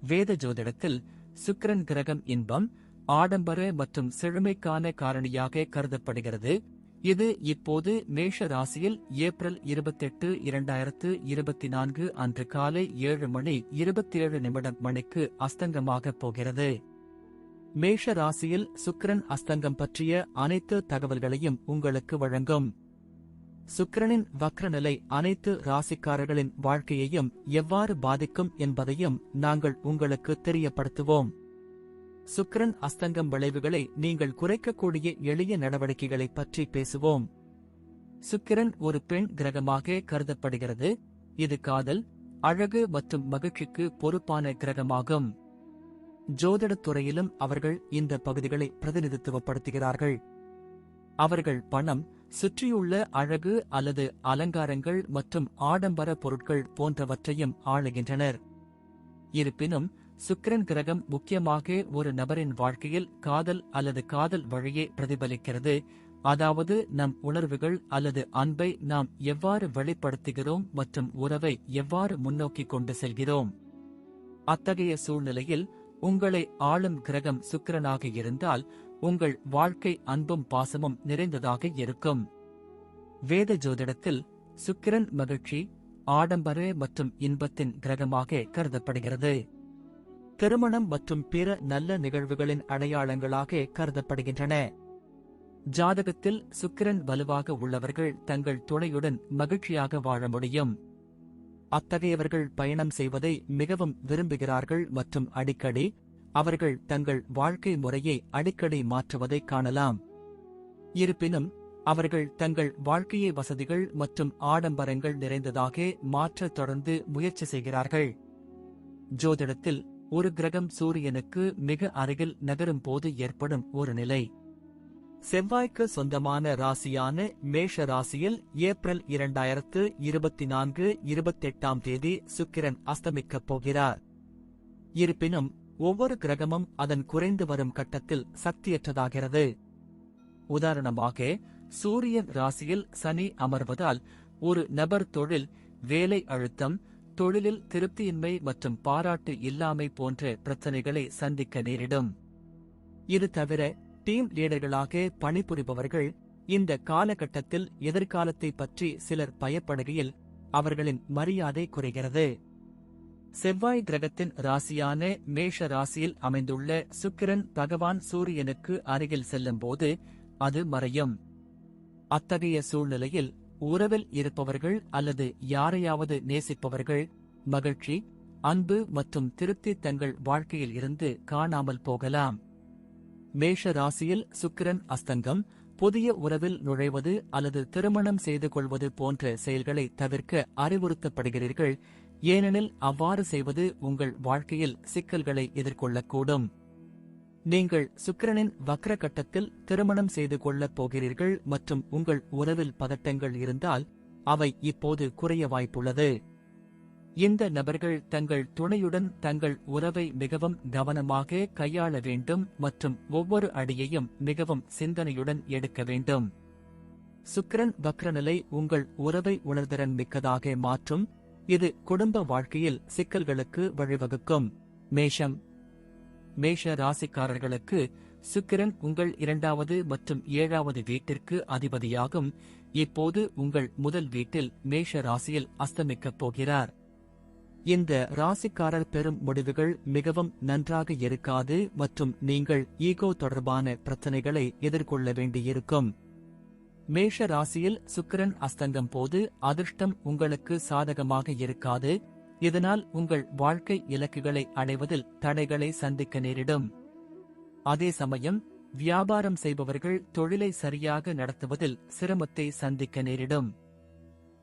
வேத ஜோதிடத்தில் சுக்கிரன் கிரகம் இன்பம் ஆடம்பர மற்றும் செழுமைக்கான காரணியாக கருதப்படுகிறது. இது இப்போது மேஷ ராசியில் ஏப்ரல் இருபத்தெட்டு இரண்டாயிரத்து இருபத்தி நான்கு அன்று காலை ஏழு மணி இருபத்தேழு நிமிடம் மணிக்கு அஸ்தங்கமாகப் போகிறது. மேஷ ராசியில் சுக்கிரன் அஸ்தங்கம் பற்றிய அனைத்து தகவல்களையும் உங்களுக்கு வழங்கும். சுக்கிரனின் வக்ரநிலை அனைத்து ராசிக்காரர்களின் வாழ்க்கையையும் எவ்வாறு பாதிக்கும் என்பதையும் நாங்கள் உங்களுக்கு தெரியப்படுத்துவோம். சுக்கிரன் அஸ்தங்கம் விளைவுகளை நீங்கள் குறைக்கக்கூடிய எளிய நடவடிக்கைகளை பற்றி பேசுவோம். சுக்கிரன் ஒரு பெண் கிரகமாக கருதப்படுகிறது. இது காதல் அழகு மற்றும் மகிழ்ச்சிக்கு பொறுப்பான கிரகமாகும். ஜோதிடத் துறையிலும் அவர்கள் இந்த பகுதிகளை பிரதிநிதித்துவப்படுத்துகிறார்கள். அவர்கள் பணம் சுற்றியுள்ள அழகு அல்லது அலங்காரங்கள் மற்றும் ஆடம்பர பொருட்கள் போன்றவற்றையும் ஆளுகின்றனர். இருப்பினும் சுக்கிரன் கிரகம் முக்கியமாக ஒரு நபரின் வாழ்க்கையில் காதல் அல்லது காதல் வழியே பிரதிபலிக்கிறது. அதாவது நம் உணர்வுகள் அல்லது அன்பை நாம் எவ்வாறு வெளிப்படுத்துகிறோம் மற்றும் உறவை எவ்வாறு முன்னோக்கி கொண்டு செல்கிறோம்? அத்தகைய சூழ்நிலையில் உங்களை ஆளும் கிரகம் சுக்கிரனாக இருந்தால் உங்கள் வாழ்க்கை அன்பும் பாசமும் நிறைந்ததாக இருக்கும். வேத ஜோதிடத்தில் சுக்கிரன் மகிழ்ச்சி ஆடம்பர மற்றும் இன்பத்தின் கிரகமாக கருதப்படுகிறது. திருமணம் மற்றும் பிற நல்ல நிகழ்வுகளின் அடையாளங்களாக கருதப்படுகின்றன. ஜாதகத்தில் சுக்கிரன் வலுவாக உள்ளவர்கள் தங்கள் துணையுடன் மகிழ்ச்சியாக வாழ முடியும். அத்தகையவர்கள் பயணம் செய்வதை மிகவும் விரும்புகிறார்கள் மற்றும் அடிக்கடி அவர்கள் தங்கள் வாழ்க்கை முறையை அடிக்கடி மாற்றுவதை காணலாம். இருப்பினும் அவர்கள் தங்கள் வாழ்க்கையை வசதிகள் மற்றும் ஆடம்பரங்கள் நிறைந்ததாக மாற்ற தொடர்ந்து முயற்சி செய்கிறார்கள். ஜோதிடத்தில் ஒரு கிரகம் சூரியனுக்கு மிக அருகில் நகரும் போது ஏற்படும் ஒரு நிலை. செவ்வாய்க்கு சொந்தமான ராசியான மேஷ ராசியில் ஏப்ரல் இரண்டாயிரத்து இருபத்தி நான்கு இருபத்தெட்டாம் தேதி சுக்கிரன் அஸ்தமிக்கப் போகிறார். இருப்பினும் ஒவ்வொரு கிரகமும் அதன் குறைந்து வரும் கட்டத்தில் சக்தியற்றதாகிறது. உதாரணமாக சூரியன் ராசியில் சனி அமர்வதால் ஒரு நபர் தொழில் வேலை அழுத்தம் தொழிலில் திருப்தியின்மை மற்றும் பாராட்டு இல்லாமை போன்ற பிரச்சனைகளை சந்திக்க நேரிடும். இது தவிர டீம் லீடர்களாக பணிபுரிபவர்கள் இந்த காலகட்டத்தில் எதிர்காலத்தை பற்றி சிலர் பயப்படுகையில் அவர்களின் மரியாதை குறைகிறது. செவ்வாய் கிரகத்தின் ராசியான மேஷ ராசியில் அமைந்துள்ள சுக்கிரன் பகவான் சூரியனுக்கு அருகில் செல்லும்போது அது மறையும். அத்தகைய சூழ்நிலையில் உறவில் இருப்பவர்கள் அல்லது யாரையாவது நேசிப்பவர்கள் மகிழ்ச்சி அன்பு மற்றும் திருப்தி தங்கள் வாழ்க்கையில் இருந்து காணாமல் போகலாம். மேஷ ராசியில் சுக்கிரன் அஸ்தங்கம் புதிய உறவில் நுழைவது அல்லது திருமணம் செய்து கொள்வது போன்ற செயல்களை தவிர்க்க அறிவுறுத்தப்படுகிறீர்கள். ஏனெனில் அவ்வாறு செய்வது உங்கள் வாழ்க்கையில் சிக்கல்களை எதிர்கொள்ளக்கூடும். நீங்கள் சுக்கிரனின் வக்ர கட்டத்தில் திருமணம் செய்து கொள்ளப் போகிறீர்கள் மற்றும் உங்கள் உறவில் பதட்டங்கள் இருந்தால் அவை இப்போது குறைய வாய்ப்புள்ளது. இந்த நபர்கள் தங்கள் துணையுடன் தங்கள் உறவை மிகவும் கவனமாக கையாள வேண்டும் மற்றும் ஒவ்வொரு அடியையும் மிகவும் சிந்தனையுடன் எடுக்க வேண்டும். சுக்கிரன் வக்ரநிலை உங்கள் உறவை உணர்திறன் மிக்கதாக மாற்றும் இது குடும்ப வாழ்க்கையில் சிக்கல்களுக்கு வழிவகுக்கும். மேஷம். மேஷ ராசிக்காரர்களுக்கு சுக்கிரன் உங்கள் இரண்டாவது மற்றும் ஏழாவது வீட்டிற்கு அதிபதியாகும். இப்போது உங்கள் முதல் வீட்டில் மேஷ ராசியில் அஸ்தமிக்கப் போகிறார். இந்த ராசிக்காரர் பெறும் முடிவுகள் மிகவும் நன்றாக இருக்காது மற்றும் நீங்கள் ஈகோ தொடர்பான பிரச்சனைகளை எதிர்கொள்ள வேண்டியிருக்கும். மேஷ ராசியில் சுக்கிரன் அஸ்தங்கம் போது அதிர்ஷ்டம் உங்களுக்கு சாதகமாக இருக்காது. இதனால் உங்கள் வாழ்க்கை இலக்குகளை அடைவதில் தடைகளை சந்திக்க நேரிடும். அதே சமயம் வியாபாரம் செய்பவர்கள் தொழிலை சரியாக நடத்துவதில் சிரமத்தை சந்திக்க நேரிடும்.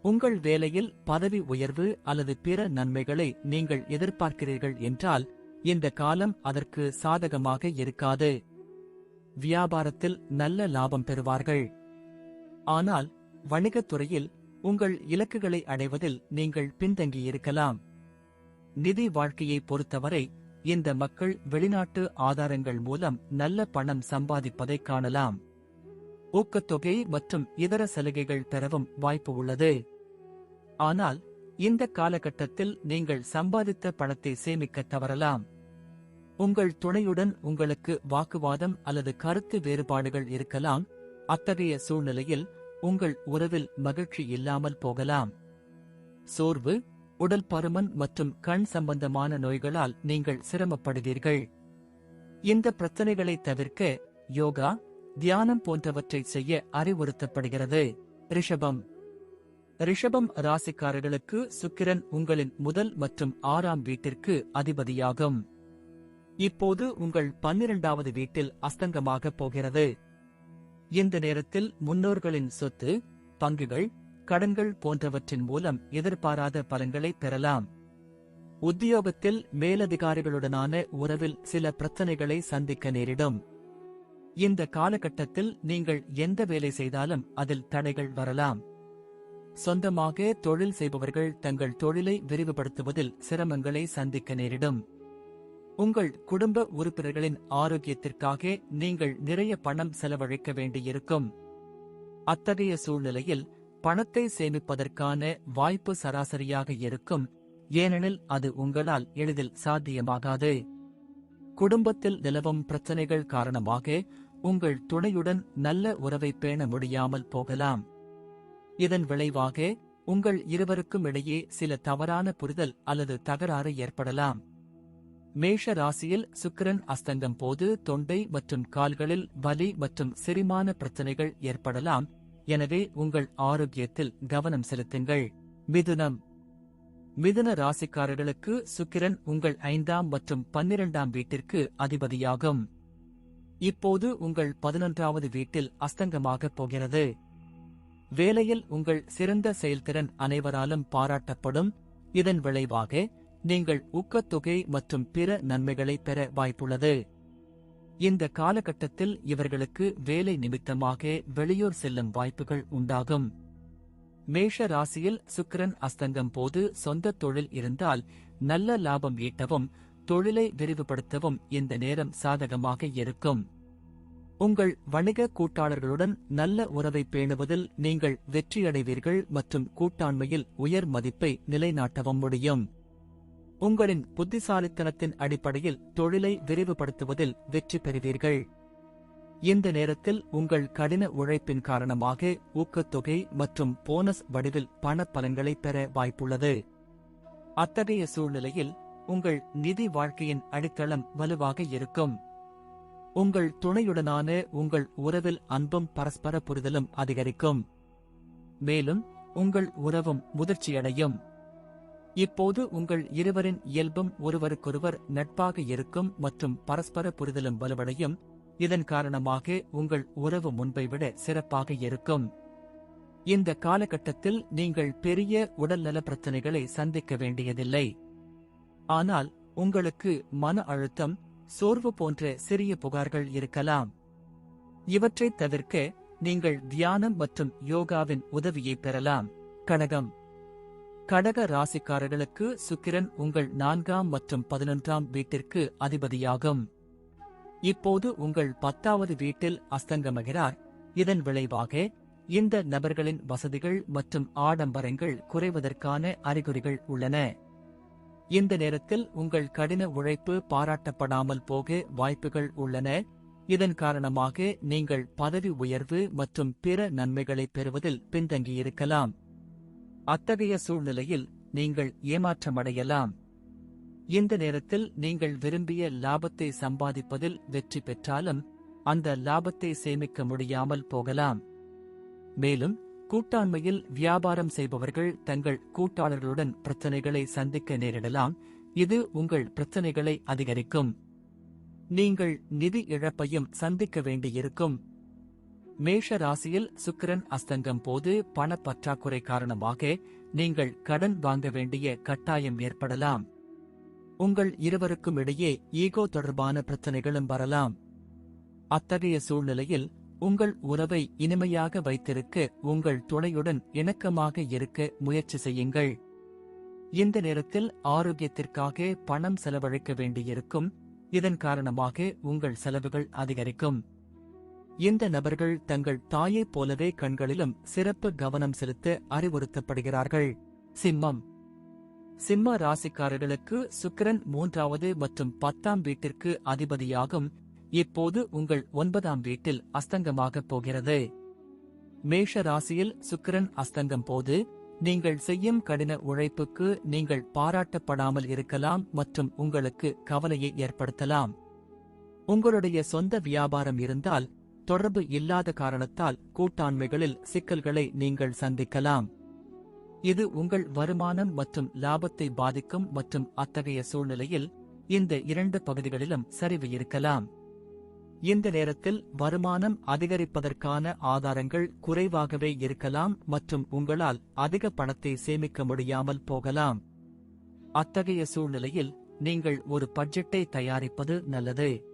உங்கள் வேலையில் பதவி உயர்வு அல்லது பிற நன்மைகளை நீங்கள் எதிர்பார்க்கிறீர்கள் என்றால் இந்த காலம் அதற்கு சாதகமாக இருக்காது. வியாபாரத்தில் நல்ல லாபம் பெறுவார்கள். ஆனால் வணிகத் துறையில் உங்கள் இலக்குகளை அடைவதில் நீங்கள் பின்தங்கியிருக்கலாம். நிதி வாழ்க்கையை பொறுத்தவரை இந்த மக்கள் வெளிநாட்டு ஆதாரங்கள் மூலம் நல்ல பணம் சம்பாதிப்பதை காணலாம். ஊக்கத்தொகை மற்றும் இதர சலுகைகள் பெறவும் வாய்ப்பு உள்ளது. ஆனால் இந்த காலகட்டத்தில் நீங்கள் சம்பாதித்த பணத்தை சேமிக்க தவறலாம். உங்கள் துணையுடன் உங்களுக்கு வாக்குவாதம் அல்லது கருத்து வேறுபாடுகள் இருக்கலாம். அத்தகைய சூழ்நிலையில் உங்கள் உறவில் மகிழ்ச்சி இல்லாமல் போகலாம். சோர்வு உடல் பருமன் மற்றும் கண் சம்பந்தமான நோய்களால் நீங்கள் சிரமப்படுவீர்கள். இந்த பிரச்சனைகளை தவிர்க்க யோகா தியானம் போன்றவற்றை செய்ய அறிவுறுத்தப்படுகிறது. ரிஷபம். ரிஷபம் ராசிக்காரர்களுக்கு சுக்கிரன் உங்களின் முதல் மற்றும் ஆறாம் வீட்டிற்கு அதிபதியாகும். இப்போது உங்கள் பன்னிரண்டாவது வீட்டில் அஸ்தங்கமாக போகிறது. இந்த நேரத்தில் முன்னோர்களின் சொத்து பங்குகள் கடன்கள் போன்றவற்றின் மூலம் எதிர்பாராத பலன்களை பெறலாம். உத்தியோகத்தில் மேலதிகாரிகளுடனான உறவில் சில பிரச்சனைகளை சந்திக்க நேரிடும். இந்த காலகட்டத்தில் நீங்கள் எந்த வேலை செய்தாலும் அதில் தடைகள் வரலாம். சொந்தமாக தொழில் செய்பவர்கள் தங்கள் தொழிலை விரிவுபடுத்துவதில் சிரமங்களை சந்திக்க நேரிடும். உங்கள் குடும்ப உறுப்பினர்களின் ஆரோக்கியத்திற்காக நீங்கள் நிறைய பணம் செலவழிக்க வேண்டியிருக்கும். அத்தகைய சூழ்நிலையில் பணத்தை சேமிப்பதற்கான வாய்ப்பு சராசரியாக இருக்கும். ஏனெனில் அது உங்களால் எளிதில் சாத்தியமாகாது. குடும்பத்தில் நிலவும் பிரச்சனைகள் காரணமாக உங்கள் துணையுடன் நல்ல உறவை பேண முடியாமல் போகலாம். இதன் விளைவாக உங்கள் இருவருக்கும் இடையே சில தவறான புரிதல் அல்லது தகராறு ஏற்படலாம். மேஷ ராசியில் சுக்கிரன் அஸ்தங்கம் போது தொண்டை மற்றும் கால்களில் வலி மற்றும் செரிமான பிரச்சனைகள் ஏற்படலாம். எனவே உங்கள் ஆரோக்கியத்தில் கவனம் செலுத்துங்கள். மிதுனம். மிதுன ராசிக்காரர்களுக்கு சுக்கிரன் உங்கள் ஐந்தாம் மற்றும் பன்னிரண்டாம் வீட்டிற்கு அதிபதியாகும். இப்போது உங்கள் பதினொன்றாவது வீட்டில் அஸ்தங்கமாகப் போகிறது. வேலையில் உங்கள் சிறந்த செயல்திறன் அனைவராலும் பாராட்டப்படும். இதன் விளைவாக நீங்கள் ஊக்கத்தொகை மற்றும் பிற நன்மைகளை பெற வாய்ப்புள்ளது. இந்த காலகட்டத்தில் இவர்களுக்கு வேலை நிமித்தமாக வெளியூர் செல்லும் வாய்ப்புகள் உண்டாகும். மேஷ ராசியில் சுக்கிரன் அஸ்தங்கம் போது சொந்த தொழில் இருந்தால் நல்ல லாபம் ஈட்டவும் தொழிலை விரிவுபடுத்தவும் இந்த நேரம் சாதகமாக இருக்கும். உங்கள் வணிக கூட்டாளர்களுடன் நல்ல உறவை பேணுவதில் நீங்கள் வெற்றியடைவீர்கள் மற்றும் கூட்டாண்மையில் உயர் மதிப்பை நிலைநாட்டவும் முடியும். உங்களின் புத்திசாலித்தனத்தின் அடிப்படையில் தொழிலை விரிவுபடுத்துவதில் வெற்றி பெறுவீர்கள். இந்த நேரத்தில் உங்கள் கடின உழைப்பின் காரணமாக ஊக்கத்தொகை மற்றும் போனஸ் வடிவில் பண பலன்களை பெற வாய்ப்புள்ளது. அத்தகைய சூழ்நிலையில் உங்கள் நிதி வாழ்க்கையின் அடித்தளம் வலுவாக இருக்கும். உங்கள் துணையுடனான உங்கள் உறவில் அன்பும் பரஸ்பர புரிதலும் அதிகரிக்கும். மேலும் உங்கள் உறவும் முதிர்ச்சியடையும். இப்போது உங்கள் இருவரின் இயல்பும் ஒருவருக்கொருவர் நட்பாக இருக்கும் மற்றும் பரஸ்பர புரிதலும் வலுவடையும். இதன் காரணமாக உங்கள் உறவு முன்பை விட சிறப்பாக இருக்கும். இந்த காலகட்டத்தில் நீங்கள் பெரிய உடல்நல பிரச்சனைகளை சந்திக்க வேண்டியதில்லை. ஆனால் உங்களுக்கு மன அழுத்தம் சோர்வு போன்ற சிறிய புகார்கள் இருக்கலாம். இவற்றைத் தவிர்க்க நீங்கள் தியானம் மற்றும் யோகாவின் உதவியை பெறலாம். கனகம் கடக ராசிக்காரர்களுக்கு சுக்கிரன் உங்கள் நான்காம் மற்றும் பதினொன்றாம் வீட்டிற்கு அதிபதியாகும். இப்போது உங்கள் பத்தாவது வீட்டில் அஸ்தங்கமகிறார். இதன் விளைவாக இந்த நபர்களின் வசதிகள் மற்றும் ஆடம்பரங்கள் குறைவதற்கான அறிகுறிகள் உள்ளன. இந்த நேரத்தில் உங்கள் கடின உழைப்பு பாராட்டப்படாமல் போக வாய்ப்புகள் உள்ளன. இதன் காரணமாக நீங்கள் பதவி உயர்வு மற்றும் பிற நன்மைகளை பெறுவதில் பின்தங்கியிருக்கலாம். அத்தகைய சூழ்நிலையில் நீங்கள் ஏமாற்றமடையலாம். இந்த நேரத்தில் நீங்கள் விரும்பிய லாபத்தை சம்பாதிப்பதில் வெற்றி பெற்றாலும் அந்த லாபத்தை சேமிக்க முடியாமல் போகலாம். மேலும் கூட்டாண்மையில் வியாபாரம் செய்பவர்கள் தங்கள் கூட்டாளர்களுடன் பிரச்சனைகளை சந்திக்க நேரிடலாம். இது உங்கள் பிரச்சனைகளை அதிகரிக்கும். நீங்கள் நிதி இழப்பையும் சந்திக்க வேண்டியிருக்கும். மேஷ ராசியில் சுக்கிரன் அஸ்தங்கம் போது பணப்பற்றாக்குறை காரணமாக நீங்கள் கடன் வாங்க வேண்டிய கட்டாயம் ஏற்படலாம். உங்கள் இருவருக்கும் இடையே ஈகோ தொடர்பான பிரச்சனைகளும் வரலாம். அத்தகைய சூழ்நிலையில் உங்கள் உறவை இனிமையாக வைத்திருக்க உங்கள் துணையுடன் இணக்கமாக இருக்க முயற்சி செய்யுங்கள். இந்த நேரத்தில் ஆரோக்கியத்திற்காக பணம் செலவழிக்க வேண்டியிருக்கும். இதன் காரணமாக உங்கள் செலவுகள் அதிகரிக்கும். இந்த நபர்கள் தங்கள் தாயைப் போலவே கண்களிலும் சிறப்பு கவனம் செலுத்த அறிவுறுத்தப்படுகிறார்கள். சிம்மம். சிம்ம ராசிக்காரர்களுக்கு சுக்கிரன் மூன்றாவது மற்றும் பத்தாம் வீட்டிற்கு அதிபதியாகும். இப்போது உங்கள் ஒன்பதாம் வீட்டில் அஸ்தங்கமாகப் போகிறது. மேஷ ராசியில் சுக்கிரன் அஸ்தங்கம் போது நீங்கள் செய்யும் கடின உழைப்புக்கு நீங்கள் பாராட்டப்படாமல் இருக்கலாம் மற்றும் உங்களுக்கு கவலையை ஏற்படுத்தலாம். உங்களுடைய சொந்த வியாபாரம் இருந்தால் தொடர்பு இல்லாத காரணத்தால் கூட்டாண்மைகளில் சிக்கல்களை நீங்கள் சந்திக்கலாம். இது உங்கள் வருமானம் மற்றும் லாபத்தை பாதிக்கும் மற்றும் அத்தகைய சூழ்நிலையில் இந்த இரண்டு பகுதிகளிலும் சரிவு இருக்கலாம். இந்த நேரத்தில் வருமானம் அதிகரிப்பதற்கான ஆதாரங்கள் குறைவாகவே இருக்கலாம் மற்றும் உங்களால் அதிக பணத்தை சேமிக்க முடியாமல் போகலாம். அத்தகைய சூழ்நிலையில் நீங்கள் ஒரு பட்ஜெட்டை தயாரிப்பது நல்லது.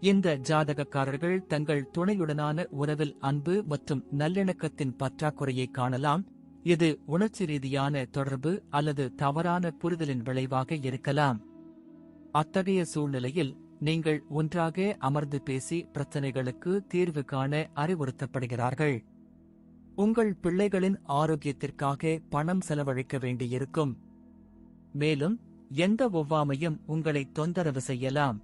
இந்த ஜாதகக்காரர்கள் தங்கள் துணையுடனான உறவில் அன்பு மற்றும் நல்லிணக்கத்தின் பற்றாக்குறையை காணலாம்? இது உணர்ச்சி ரீதியான தொடர்பு அல்லது தவறான புரிதலின் விளைவாக இருக்கலாம். அத்தகைய சூழ்நிலையில் நீங்கள் ஒன்றாக அமர்ந்து பேசி பிரச்சனைகளுக்கு தீர்வு காண அறிவுறுத்தப்படுகிறார்கள். உங்கள் பிள்ளைகளின் ஆரோக்கியத்திற்காக பணம் செலவழிக்க வேண்டியிருக்கும். மேலும் எந்த ஒவ்வாமையும் உங்களை தொந்தரவு செய்யலாம்.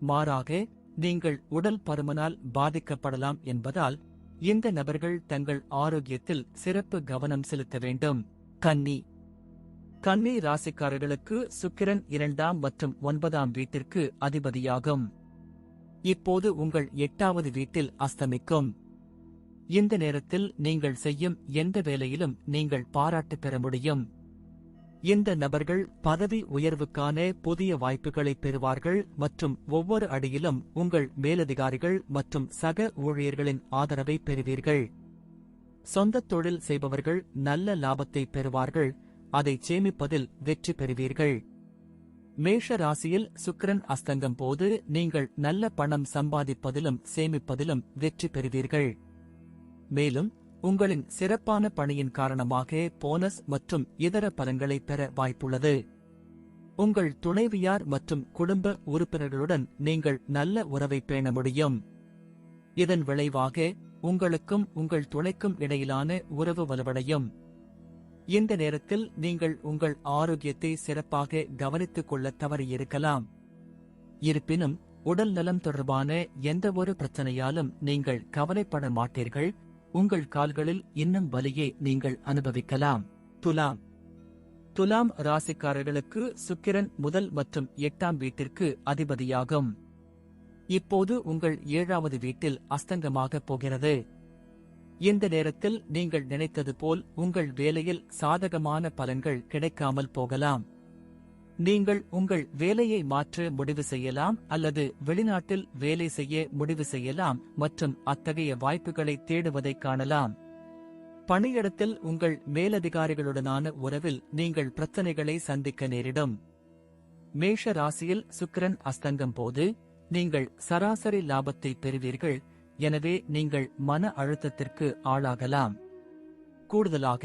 மாறாக நீங்கள் உடல் பருமனால் பாதிக்கப்படலாம் என்பதால் இந்த நபர்கள் தங்கள் ஆரோக்கியத்தில் சிறப்பு கவனம் செலுத்த வேண்டும். கன்னி. கன்னி ராசிக்காரர்களுக்கு சுக்கிரன் இரண்டாம் மற்றும் ஒன்பதாம் வீட்டிற்கு அதிபதியாகும். இப்போது உங்கள் எட்டாவது வீட்டில் அஸ்தமிக்கும். இந்த நேரத்தில் நீங்கள் செய்யும் எந்த வேலையிலும் நீங்கள் பாராட்டு பெற முடியும். இந்த நபர்கள் பதவி உயர்வுக்கான புதிய வாய்ப்புகளை பெறுவார்கள் மற்றும் ஒவ்வொரு அடியிலும் உங்கள் மேலதிகாரிகள் மற்றும் சக ஊழியர்களின் ஆதரவை பெறுவீர்கள். சொந்த தொழில் செய்பவர்கள் நல்ல லாபத்தை பெறுவார்கள் அதை சேமிப்பதில் வெற்றி பெறுவீர்கள். மேஷ ராசியில் சுக்கிரன் அஸ்தங்கம் போது நீங்கள் நல்ல பணம் சம்பாதிப்பதிலும் சேமிப்பதிலும் வெற்றி பெறுவீர்கள். மேலும் உங்களின் சிறப்பான பணியின் காரணமாக போனஸ் மற்றும் இதர பலன்களை பெற வாய்ப்புள்ளது. உங்கள் துணைவியார் மற்றும் குடும்ப உறுப்பினர்களுடன் நீங்கள் நல்ல உறவை பேண முடியும். இதன் விளைவாக உங்களுக்கும் உங்கள் துணைக்கும் இடையிலான உறவு வலுவடையும். இந்த நேரத்தில் நீங்கள் உங்கள் ஆரோக்கியத்தை சிறப்பாக கவனித்துக் கொள்ள தவறியிருக்கலாம் இருப்பினும் உடல் நலம் தொடர்பான எந்தவொரு பிரச்சனையாலும் நீங்கள் கவலைப்பட மாட்டீர்கள். உங்கள் கால்களில் இன்னும் வலியை நீங்கள் அனுபவிக்கலாம். துலாம். துலாம் ராசிக்காரர்களுக்கு சுக்கிரன் முதல் மற்றும் எட்டாம் வீட்டிற்கு அதிபதியாகும். இப்போது உங்கள் ஏழாவது வீட்டில் அஸ்தங்கமாக போகிறது. இந்த நேரத்தில் நீங்கள் நினைத்தது போல் உங்கள் வேலையில் சாதகமான பலன்கள் கிடைக்காமல் போகலாம். நீங்கள் உங்கள் வேலையை மாற்ற முடிவு செய்யலாம் அல்லது வெளிநாட்டில் வேலை செய்ய முடிவு செய்யலாம் மற்றும் அத்தகைய வாய்ப்புகளை தேடுவதை காணலாம். பணியிடத்தில் உங்கள் மேலதிகாரிகளுடனான உறவில் நீங்கள் பிரச்சனைகளை சந்திக்க நேரிடும். மேஷ ராசியில் சுக்கிரன் அஸ்தங்கம் போது நீங்கள் சராசரி லாபத்தை பெறுவீர்கள் எனவே நீங்கள் மன அழுத்தத்திற்கு ஆளாகலாம். கூடுதலாக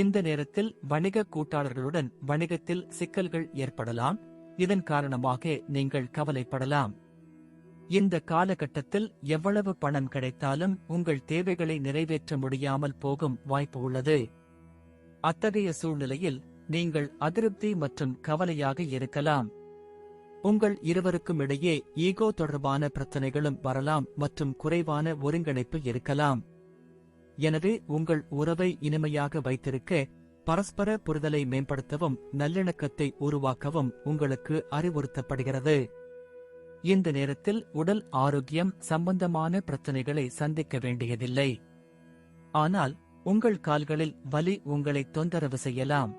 இந்த நேரத்தில் வணிக கூட்டாளர்களுடன் வணிகத்தில் சிக்கல்கள் ஏற்படலாம். இதன் காரணமாக நீங்கள் கவலைப்படலாம். இந்த காலகட்டத்தில் எவ்வளவு பணம் கிடைத்தாலும் உங்கள் தேவைகளை நிறைவேற்ற முடியாமல் போகும் வாய்ப்பு உள்ளது. அத்தகைய சூழ்நிலையில் நீங்கள் அதிருப்தி மற்றும் கவலையாக இருக்கலாம். உங்கள் இருவருக்கும் இடையே ஈகோ தொடர்பான பிரச்சனைகளும் வரலாம் மற்றும் குறைவான ஒருங்கிணைப்பு இருக்கலாம். எனவே உங்கள் உறவை இனிமையாக வைத்திருக்க பரஸ்பர புரிதலை மேம்படுத்தவும் நல்லிணக்கத்தை உருவாக்கவும் உங்களுக்கு அறிவுறுத்தப்படுகிறது. இந்த நேரத்தில் உடல் ஆரோக்கியம் சம்பந்தமான பிரச்சனைகளை சந்திக்க வேண்டியதில்லை. ஆனால் உங்கள் கால்களில் வலி உங்களை தொந்தரவு செய்யலாம்.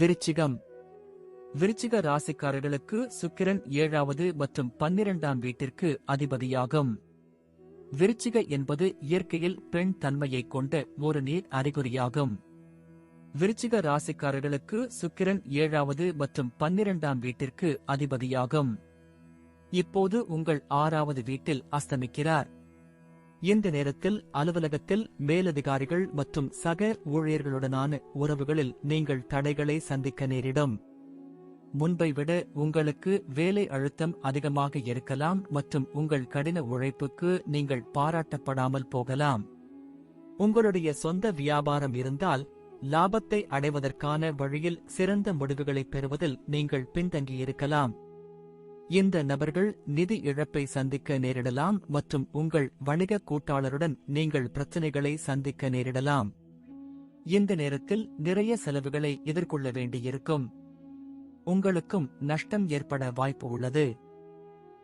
விருச்சிகம். விருச்சிக ராசிக்காரர்களுக்கு சுக்கிரன் ஏழாவது மற்றும் பன்னிரண்டாம் வீட்டிற்கு அதிபதியாகும். விருச்சிகை என்பது இயற்கையில் பெண் தன்மையைக் கொண்ட ஒரு நீர் அறிகுறியாகும். விருச்சிக ராசிக்காரர்களுக்கு சுக்கிரன் ஏழாவது மற்றும் பன்னிரண்டாம் வீட்டிற்கு அதிபதியாகும். இப்போது உங்கள் ஆறாவது வீட்டில் அஸ்தமிக்கிறார். இந்த நேரத்தில் அலுவலகத்தில் மேலதிகாரிகள் மற்றும் சக ஊழியர்களுடனான உறவுகளில் நீங்கள் தடைகளை சந்திக்க நேரிடும். முன்பை விட உங்களுக்கு வேலை அழுத்தம் அதிகமாக இருக்கலாம் மற்றும் உங்கள் கடின உழைப்புக்கு நீங்கள் பாராட்டப்படாமல் போகலாம். உங்களுடைய சொந்த வியாபாரம் இருந்தால் லாபத்தை அடைவதற்கான வழியில் சிறந்த முடிவுகளை பெறுவதில் நீங்கள் பின்தங்கியிருக்கலாம் இந்த நபர்கள் நிதி இழப்பை சந்திக்க நேரிடலாம் மற்றும் உங்கள் வணிக கூட்டாளருடன் நீங்கள் பிரச்சனைகளை சந்திக்க நேரிடலாம். இந்த நேரத்தில் நிறைய செலவுகளை எதிர்கொள்ள வேண்டியிருக்கும். உங்களுக்கும் நஷ்டம் ஏற்பட வாய்ப்பு உள்ளது.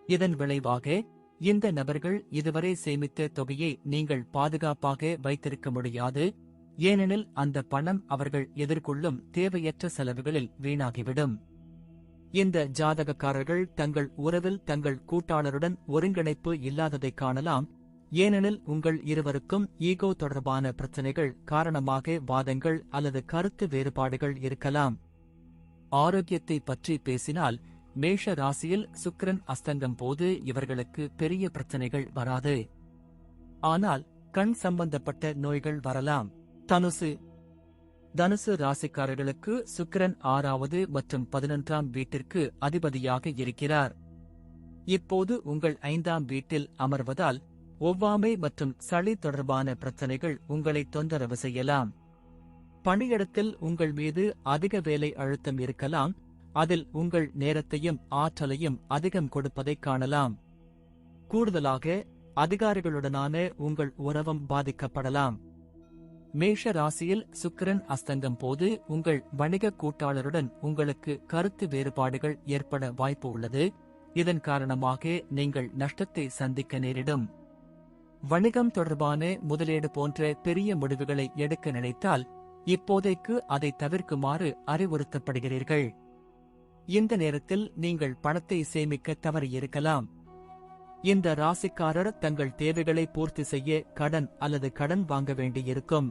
இதன் விளைவாக இந்த நபர்கள் இதுவரை சேமித்த தொகையை நீங்கள் பாதுகாப்பாக வைத்திருக்க முடியாது ஏனெனில் அந்த பணம் அவர்கள் எதிர்கொள்ளும் தேவையற்ற செலவுகளில் வீணாகிவிடும். இந்த ஜாதகக்காரர்கள் தங்கள் உறவில் தங்கள் கூட்டாளருடன் ஒருங்கிணைப்பு இல்லாததை காணலாம் ஏனெனில் உங்கள் இருவருக்கும் ஈகோ தொடர்பான பிரச்சனைகள் காரணமாக வாதங்கள் அல்லது கருத்து வேறுபாடுகள் இருக்கலாம். ஆரோக்கியத்தை பற்றி பேசினால் மேஷ ராசியில் சுக்கிரன் அஸ்தங்கம் போது இவர்களுக்கு பெரிய பிரச்சனைகள் வராது. ஆனால் கண் சம்பந்தப்பட்ட நோய்கள் வரலாம். தனுசு. தனுசு ராசிக்காரர்களுக்கு சுக்கிரன் ஆறாவது மற்றும் பதினொன்றாம் வீட்டிற்கு அதிபதியாக இருக்கிறார். இப்போது உங்கள் ஐந்தாம் வீட்டில் அமர்வதால் ஒவ்வாமை மற்றும் சளி தொடர்பான பிரச்சனைகள் உங்களை தொந்தரவு செய்யலாம். பணியிடத்தில் உங்கள் மீது அதிக வேலை அழுத்தம் இருக்கலாம் அதில் உங்கள் நேரத்தையும் ஆற்றலையும் அதிகம் கொடுப்பதைக் காணலாம். கூடுதலாக அதிகாரிகளுடனான உங்கள் உறவும் பாதிக்கப்படலாம். மேஷ ராசியில் சுக்கிரன் அஸ்தங்கம் போது உங்கள் வணிக கூட்டாளருடன் உங்களுக்கு கருத்து வேறுபாடுகள் ஏற்பட வாய்ப்பு உள்ளது. இதன் காரணமாக நீங்கள் நஷ்டத்தை சந்திக்க நேரிடும். வணிகம் தொடர்பான முதலீடு போன்ற பெரிய முடிவுகளை எடுக்க நினைத்தால் இப்போதைக்கு அதை தவிர்க்குமாறு அறிவுறுத்தப்படுகிறீர்கள். இந்த நேரத்தில் நீங்கள் பணத்தை சேமிக்க தவறியிருக்கலாம். இந்த ராசிக்காரர் தங்கள் தேவைகளை பூர்த்தி செய்ய கடன் அல்லது கடன் வாங்க வேண்டியிருக்கும்.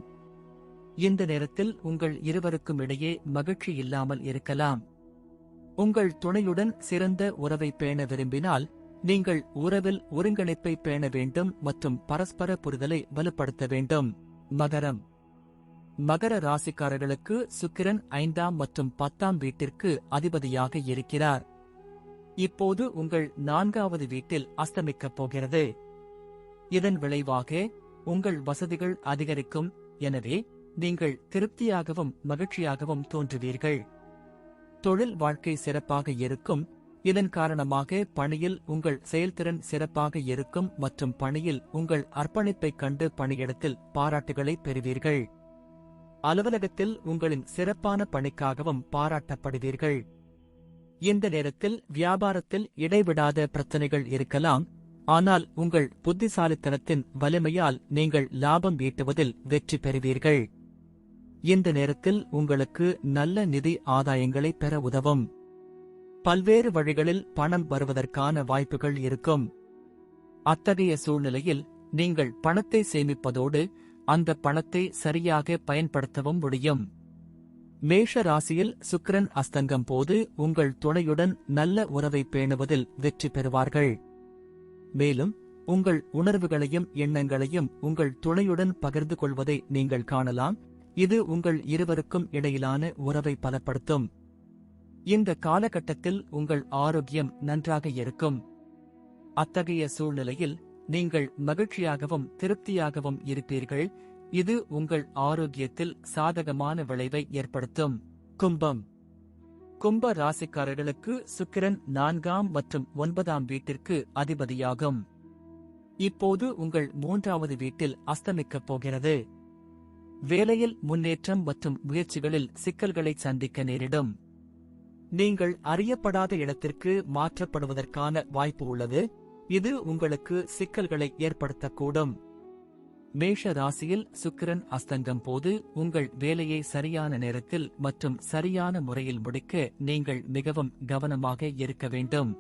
இந்த நேரத்தில் உங்கள் இருவருக்கும் இடையே மகிழ்ச்சி இல்லாமல் இருக்கலாம். உங்கள் துணையுடன் சிறந்த உறவை பேண விரும்பினால் நீங்கள் உறவில் ஒருங்கிணைப்பை பேண வேண்டும் மற்றும் பரஸ்பர புரிதலை வலுப்படுத்த வேண்டும். மகரம். மகர ராசிக்காரர்களுக்கு சுக்கிரன் ஐந்தாம் மற்றும் பத்தாம் வீட்டிற்கு அதிபதியாக இருக்கிறார். இப்போது உங்கள் நான்காவது வீட்டில் அஸ்தமிக்கப் போகிறது. இதன் விளைவாக உங்கள் வசதிகள் அதிகரிக்கும். எனவே நீங்கள் திருப்தியாகவும் மகிழ்ச்சியாகவும் தோன்றுவீர்கள். தொழில் வாழ்க்கை சிறப்பாக இருக்கும். இதன் காரணமாக பணியில் உங்கள் செயல்திறன் சிறப்பாக இருக்கும் மற்றும் பணியில் உங்கள் அர்ப்பணிப்பைக் கண்டு பணியிடத்தில் பாராட்டுகளை பெறுவீர்கள். அலுவலகத்தில் உங்களின் சிறப்பான பணிக்காகவும் பாராட்டப்படுவீர்கள். இந்த நேரத்தில் வியாபாரத்தில் இடைவிடாத பிரச்சனைகள் இருக்கலாம் ஆனால் உங்கள் புத்திசாலித்தனத்தின் வலிமையால் நீங்கள் லாபம் ஈட்டுவதில் வெற்றி பெறுவீர்கள். இந்த நேரத்தில் உங்களுக்கு நல்ல நிதி ஆதாயங்களை பெற உதவும். பல்வேறு வழிகளில் பணம் வருவதற்கான வாய்ப்புகள் இருக்கும். அத்தகைய சூழ்நிலையில் நீங்கள் பணத்தை சேமிப்பதோடு அந்த பணத்தை சரியாக பயன்படுத்தவும் முடியும். மேஷ ராசியில் சுக்கிரன் அஸ்தங்கம் போது உங்கள் துணையுடன் நல்ல உறவை பேணுவதில் வெற்றி பெறுவார்கள். மேலும் உங்கள் உணர்வுகளையும் எண்ணங்களையும் உங்கள் துணையுடன் பகிர்ந்து கொள்வதை நீங்கள் காணலாம். இது உங்கள் இருவருக்கும் இடையிலான உறவை பலப்படுத்தும். இந்த காலகட்டத்தில் உங்கள் ஆரோக்கியம் நன்றாக இருக்கும். அத்தகைய சூழ்நிலையில் நீங்கள் மகிழ்ச்சியாகவும் திருப்தியாகவும் இருப்பீர்கள். இது உங்கள் ஆரோக்கியத்தில் சாதகமான விளைவை ஏற்படுத்தும். கும்பம். கும்ப ராசிக்காரர்களுக்கு சுக்கிரன் நான்காம் மற்றும் ஒன்பதாம் வீட்டிற்கு அதிபதியாகும். இப்போது உங்கள் மூன்றாவது வீட்டில் அஸ்தமிக்கப் போகிறது. வேலையில் முன்னேற்றம் மற்றும் முயற்சிகளில் சிக்கல்களை சந்திக்க நேரிடும். நீங்கள் அறியப்படாத இடத்திற்கு மாற்றப்படுவதற்கான வாய்ப்பு உள்ளது. இது உங்களுக்கு சிக்கல்களை ஏற்படுத்தக்கூடும். மேஷ ராசியில் சுக்கிரன் அஸ்தங்கம் போது உங்கள் வேலையை சரியான நேரத்தில் மற்றும் சரியான முறையில் முடிக்க நீங்கள் மிகவும் கவனமாக இருக்க வேண்டும்.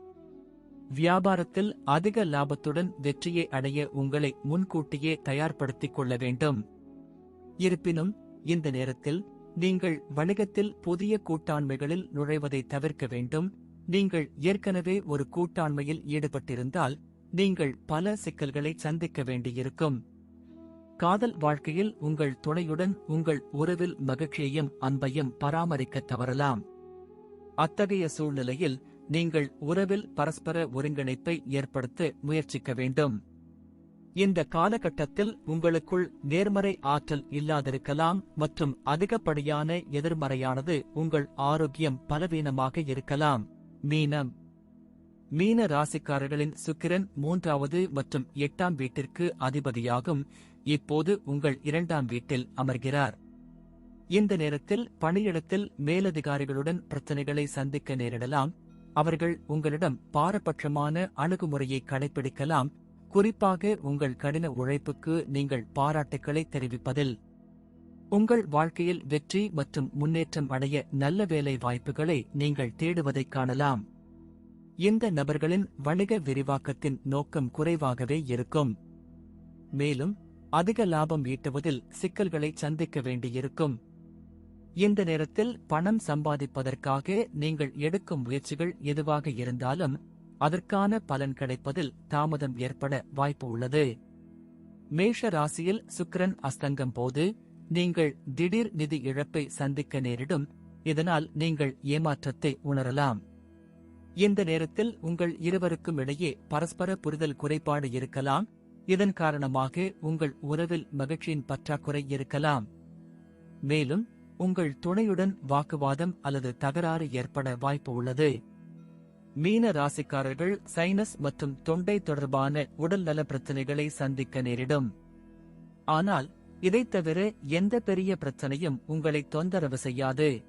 வியாபாரத்தில் அதிக லாபத்துடன் வெற்றியை அடைய உங்களை முன்கூட்டியே தயார்படுத்திக் கொள்ள வேண்டும். இருப்பினும் இந்த நேரத்தில் நீங்கள் வணிகத்தில் புதிய கூட்டாண்மைகளில் நுழைவதை தவிர்க்க வேண்டும். நீங்கள் ஏற்கனவே ஒரு கூட்டாண்மையில் ஈடுபட்டிருந்தால் நீங்கள் பல சிக்கல்களை சந்திக்க வேண்டியிருக்கும். காதல் வாழ்க்கையில் உங்கள் துணையுடன் உங்கள் உறவில் மகிழ்ச்சியையும் அன்பையும் பராமரிக்க தவறலாம். அத்தகைய சூழ்நிலையில் நீங்கள் உறவில் பரஸ்பர ஒருங்கிணைப்பை ஏற்படுத்த முயற்சிக்க வேண்டும். இந்த காலகட்டத்தில் உங்களுக்குள் நேர்மறை ஆற்றல் இல்லாதிருக்கலாம் மற்றும் அதிகப்படியான எதிர்மறையானது உங்கள் ஆரோக்கியம் பலவீனமாக இருக்கலாம். மீனம். மீன ராசிக்காரர்களின் சுக்கிரன் மூன்றாவது மற்றும் எட்டாம் வீட்டிற்கு அதிபதியாகும். இப்போது உங்கள் இரண்டாம் வீட்டில் அமர்கிறார். இந்த நேரத்தில் பணியிடத்தில் மேலதிகாரிகளுடன் பிரச்சனைகளை சந்திக்க நேரிடலாம். அவர்கள் உங்களிடம் பாரபட்சமான அணுகுமுறையை கடைபிடிக்கலாம் குறிப்பாக உங்கள் கடின உழைப்புக்கு நீங்கள் பாராட்டுக்களை தெரிவிப்பதில். உங்கள் வாழ்க்கையில் வெற்றி மற்றும் முன்னேற்றம் அடைய நல்ல வேலை வாய்ப்புகளை நீங்கள் தேடுவதைக் காணலாம். இந்த நபர்களின் வணிக விரிவாக்கத்தின் நோக்கம் குறைவாகவே இருக்கும். மேலும் அதிக லாபம் ஈட்டுவதில் சிக்கல்களை சந்திக்க வேண்டியிருக்கும். இந்த நேரத்தில் பணம் சம்பாதிப்பதற்காக நீங்கள் எடுக்கும் முயற்சிகள் எதுவாக இருந்தாலும் அதற்கான பலன் கிடைப்பதில் தாமதம் ஏற்பட வாய்ப்பு உள்ளது. மேஷ ராசியில் சுக்கரன் அஸ்தங்கம் போது நீங்கள் திடீர் நிதி இழப்பை சந்திக்க நேரிடும் இதனால் நீங்கள் ஏமாற்றத்தை உணரலாம். இந்த நேரத்தில் உங்கள் இருவருக்கும் இடையே பரஸ்பர புரிதல் குறைபாடு இருக்கலாம். இதன் காரணமாக உங்கள் உறவில் மகிழ்ச்சியின் பற்றாக்குறை இருக்கலாம். மேலும் உங்கள் துணையுடன் வாக்குவாதம் அல்லது தகராறு ஏற்பட வாய்ப்பு உள்ளது. மீன ராசிக்காரர்கள் சைனஸ் மற்றும் தொண்டை தொடர்பான உடல்நல பிரச்சனைகளை சந்திக்க நேரிடும். ஆனால் இதைத் தவிர எந்த பெரிய பிரச்சனையும் உங்களை தொந்தரவு செய்யாது.